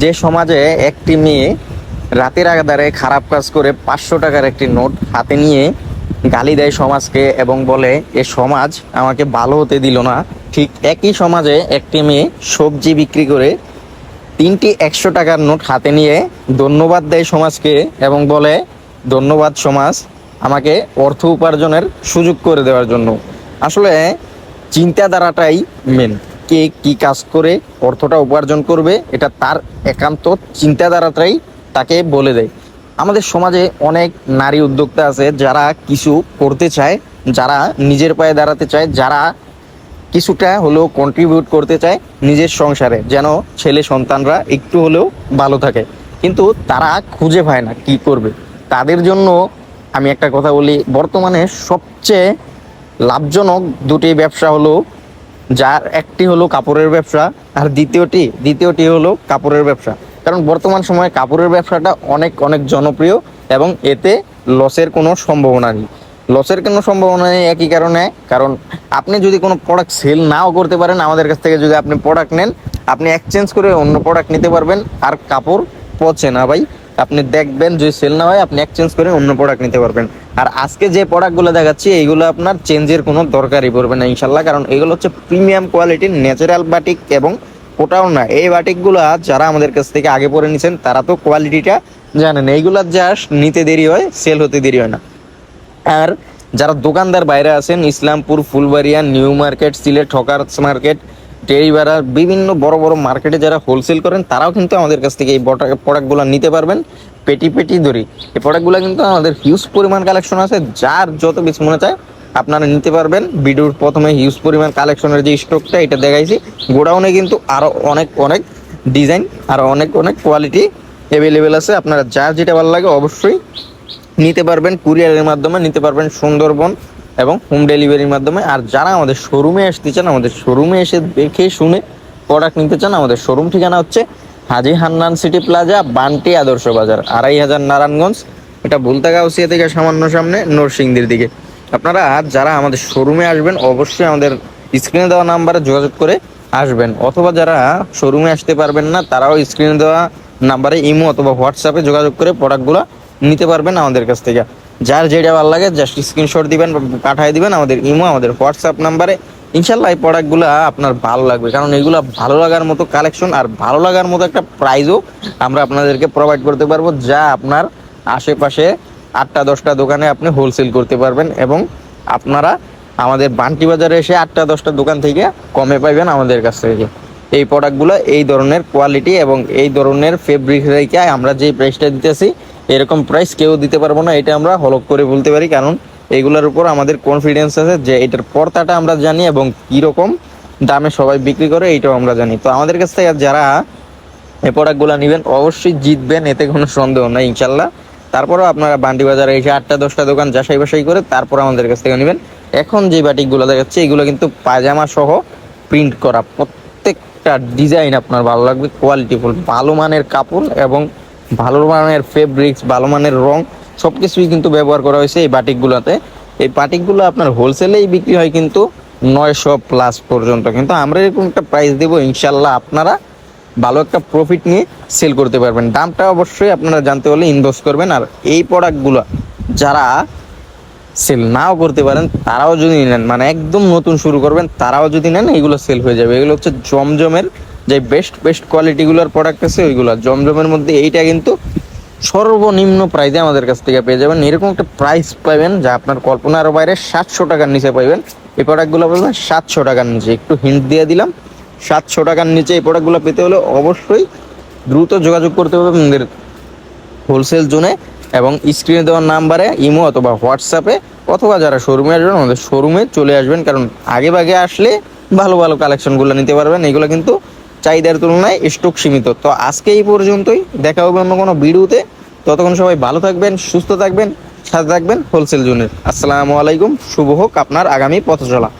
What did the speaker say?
যে সমাজে একটি মেয়ে রাতের আগাদারে খারাপ কাজ করে পাঁচশো টাকার একটি নোট হাতে নিয়ে গালি দেয় সমাজকে এবং বলে, এ সমাজ আমাকে ভালো হতে দিল না। ঠিক একই সমাজে একটি মেয়ে সবজি বিক্রি করে তিনটি একশো টাকার নোট হাতে নিয়ে ধন্যবাদ দেয় সমাজকে এবং বলে, ধন্যবাদ সমাজ, আমাকে অর্থ উপার্জনের সুযোগ করে দেওয়ার জন্য। আসলে চিন্তাধারাটাই মেন কে কি কাজ করে, অর্থটা উপার্জন করবে, এটা তার একান্ত চিন্তাধারাটাই তাকে বলে দেয়। আমাদের সমাজে অনেক নারী উদ্যোক্তা আছে যারা কিছু করতে চায়, যারা নিজের পায়ে দাঁড়াতে চায়, যারা কিছুটা হলেও কন্ট্রিবিউট করতে চায় নিজের সংসারে, যেন ছেলে সন্তানরা একটু হলেও ভালো থাকে। কিন্তু তারা খুঁজে পায় না কি করবে। তাদের জন্য আমি একটা কথা বলি, বর্তমানে সবচেয়ে লাভজনক দুটি ব্যবসা হলো যার একটি হলো কাপড়ের ব্যবসা আর দ্বিতীয়টি দ্বিতীয়টি হলো কাপড়ের ব্যবসা। কারণ বর্তমান সময়ে কাপড়ের ব্যবসাটা অনেক অনেক জনপ্রিয় এবং এতে লসের কোনো সম্ভাবনা নেই। লসের কোনো সম্ভাবনা নেই একই কারণে, কারণ আপনি যদি কোনো প্রোডাক্ট সেল নাও করতে পারেন, আমাদের কাছ থেকে যদি আপনি প্রোডাক্ট নেন, আপনি এক্সচেঞ্জ করে অন্য প্রোডাক্ট নিতে পারবেন, আর কাপড় পচে না ভাই। আপনি দেখবেন যদি সেল না হয়, আপনি এক্সচেঞ্জ করে অন্য প্রোডাক্ট নিতে পারবেন। আর আজকে যে প্রোডাক্টগুলো দেখাচ্ছি, এইগুলো আপনার চেঞ্জের কোনো দরকারই পড়বে না ইনশাল্লাহ, কারণ এগুলো হচ্ছে প্রিমিয়াম কোয়ালিটির ন্যাচারাল বাটিক এবং ওটাও না। এই বাটিকগুলো যারা আমাদের কাছ থেকে আগে পরে নিছেন, তারা তো কোয়ালিটিটা জানেন। এইগুলা জাস্ট নিতে দেরি হয় সেল হতে দেরি হয় না। আর যারা দোকানদার বাইরে আছেন, Islampur, Fulbaria, new market, Sylhet, hawkers market টেরিবাড়া বিভিন্ন বড় বড় মার্কেটে যারা হোলসেল করেন, তারাও কিন্তু আমাদের কাছ থেকে এই প্রোডাক্টগুলো নিতে পারবেন পেটি পেটি ধরি এই প্রোডাক্টগুলো কিন্তু আমাদের হিউজ পরিমাণ কালেকশন আছে, যার যত বেশি মনে চায় আপনারা নিতে পারবেন। ভিডিওর প্রথমে হিউজ পরিমাণ কালেকশনের যে স্টকটা এটা দেখাইছি। গোডাউনে কিন্তু আরও অনেক অনেক ডিজাইন আর অনেক অনেক কোয়ালিটি অ্যাভেলেবেল আছে। আপনারা যার যেটা ভালো লাগে অবশ্যই নিতে পারবেন। কুরিয়ারের মাধ্যমে নিতে পারবেন সুন্দরবন এবং হোম ডেলিভারির মাধ্যমে। আর যারা আমাদের শোরুমে আসতে চান, আমাদের শোরুমে এসে দেখে শুনে প্রোডাক্ট নিতে চান, আমাদের শোরুম ঠিকানা হচ্ছে হাজি হান্নান সিটি প্লাজা বান্টি আদর্শ বাজার, আড়াই হাজার নারায়ণগঞ্জ। এটা বলতে গাউসিয়া থেকে সামান্য সামনে নরসিংদীর দিকে। আপনারা যারা আমাদের শোরুমে আসবেন, অবশ্যই আমাদের স্ক্রিনে দেওয়া নাম্বারে যোগাযোগ করে আসবেন। অথবা যারা শোরুমে আসতে পারবেন না, তারাও স্ক্রিনে দেওয়া নাম্বারে ইমো অথবা হোয়াটসঅ্যাপে যোগাযোগ করে প্রোডাক্টগুলো নিতে পারবেন আমাদের কাছ থেকে। যার যেটা ভালো লাগে জাস্ট স্ক্রিনশট দিবেন পাঠিয়ে দিবেন আমাদের ইমো, আমাদের হোয়াটসঅ্যাপ নাম্বারে। ইনশাল্লাহ এই প্রোডাক্টগুলো আপনার ভালো লাগবে, কারণ এগুলো ভালো লাগার মতো কালেকশন আর ভালো লাগার মতো একটা প্রাইজও আমরা আপনাদেরকে প্রোভাইড করতে পারব, যা আপনার আশেপাশে আটটা, দশটা দোকানে আপনি হোলসেল করতে পারবেন এবং আপনারা আমাদের বান্টি বাজারে এসে আটটা, দশটা দোকান থেকে কমে পাইবেন আমাদের কাছ থেকে। এই প্রোডাক্টগুলো এই ধরনের কোয়ালিটি এবং এই ধরনের ফেব্রিক রেখে আমরা যে প্রাইসটা দিতেছি এরকম প্রাইস কেউ দিতে পারব না, এটা আমরা হলক করে বলতে পারি। কারণ এইগুলোর উপর আমাদের কনফিডেন্স আছে যে এটার পর্তাটা আমরা জানি এবং কীরকম দামে সবাই বিক্রি করে, এইটাও আমরা জানি। তো আমাদের কাছ থেকে যারা এই প্রোডাক্টগুলো নেবেন, অবশ্যই জিতবেন, এতে কোনো সন্দেহ নাই, ইনশাল্লাহ। তারপরেও আপনারা বান্ডি বাজারে এসে আটটা, দশটা দোকান যাচাই বাছাই করে তারপর আমাদের কাছ থেকে নেবেন। এখন যে বাটিকগুলো দেখাচ্ছে, এগুলো কিন্তু পায়জামা সহ প্রিন্ট করা। প্রত্যেকটা ডিজাইন আপনার ভালো লাগবে কোয়ালিটিফুল ভালো মানের কাপড় এবং ভালো মানের ফেব্রিক্স ভালো মানের রং সব কিছুই কিন্তু ব্যবহার করা হয়েছে এই বাটিকগুলোতে। এই বাটিকগুলো আপনার হোলসেলেই বিক্রি হয় কিন্তু নয়শো প্লাস পর্যন্ত। কিন্তু আমরা এরকম একটা প্রাইস দেবো ইনশাল্লাহ আপনারা ভালো একটা প্রফিট নিয়ে সেল করতে পারবেন। দামটা অবশ্যই আপনারা জানতে হলে ইনভেস্ট করবেন। আর এই প্রোডাক্টগুলো যারা সেল নাও করতে পারেন, তারাও যদি নেন মানে একদম নতুন শুরু করবেন, তারাও যদি নেন এগুলো সেল হয়ে যাবে। এগুলো হচ্ছে জমজমের যে বেস্ট বেস্ট কোয়ালিটিগুলোর প্রোডাক্ট আছে, ওইগুলো জমজমের মধ্যে এইটা কিন্তু সর্বনিম্ন প্রাইসে আমাদের কাছ থেকে পেয়ে যাবেন। এরকম একটা প্রাইস পাবেন যা আপনার কল্পনার বাইরে সাতশো টাকার নিচে পাইবেন। এই প্রোডাক্টগুলো পাবেন সাতশো টাকার নিচে। একটু হিন্ট দিয়ে দিলাম, সাতশো টাকার নিচে এই প্রোডাক্টগুলো পেতে হলে অবশ্যই দ্রুত যোগাযোগ করতে হবে আমাদের হোলসেল জোনে এবং স্ক্রিনে দেওয়ার নাম্বারে ইমো অথবা হোয়াটসঅ্যাপে অথবা যারা শোরুমে আসবেন, আমাদের শোরুমে চলে আসবেন। কারণ আগে ভাগে আসলে ভালো ভালো কালেকশনগুলো নিতে পারবেন। এগুলো কিন্তু চাহিদার তুলনায় স্টক সীমিত। তো আজকে এই পর্যন্তই। দেখা হবে অন্য কোনো ভিডিওতে। ততক্ষণ সবাই ভালো থাকবেন, সুস্থ থাকবেন, সাথে থাকবেন হোলসেল জোনের। আসসালামু আলাইকুম। শুভ হোক আপনার আগামী পথ চলা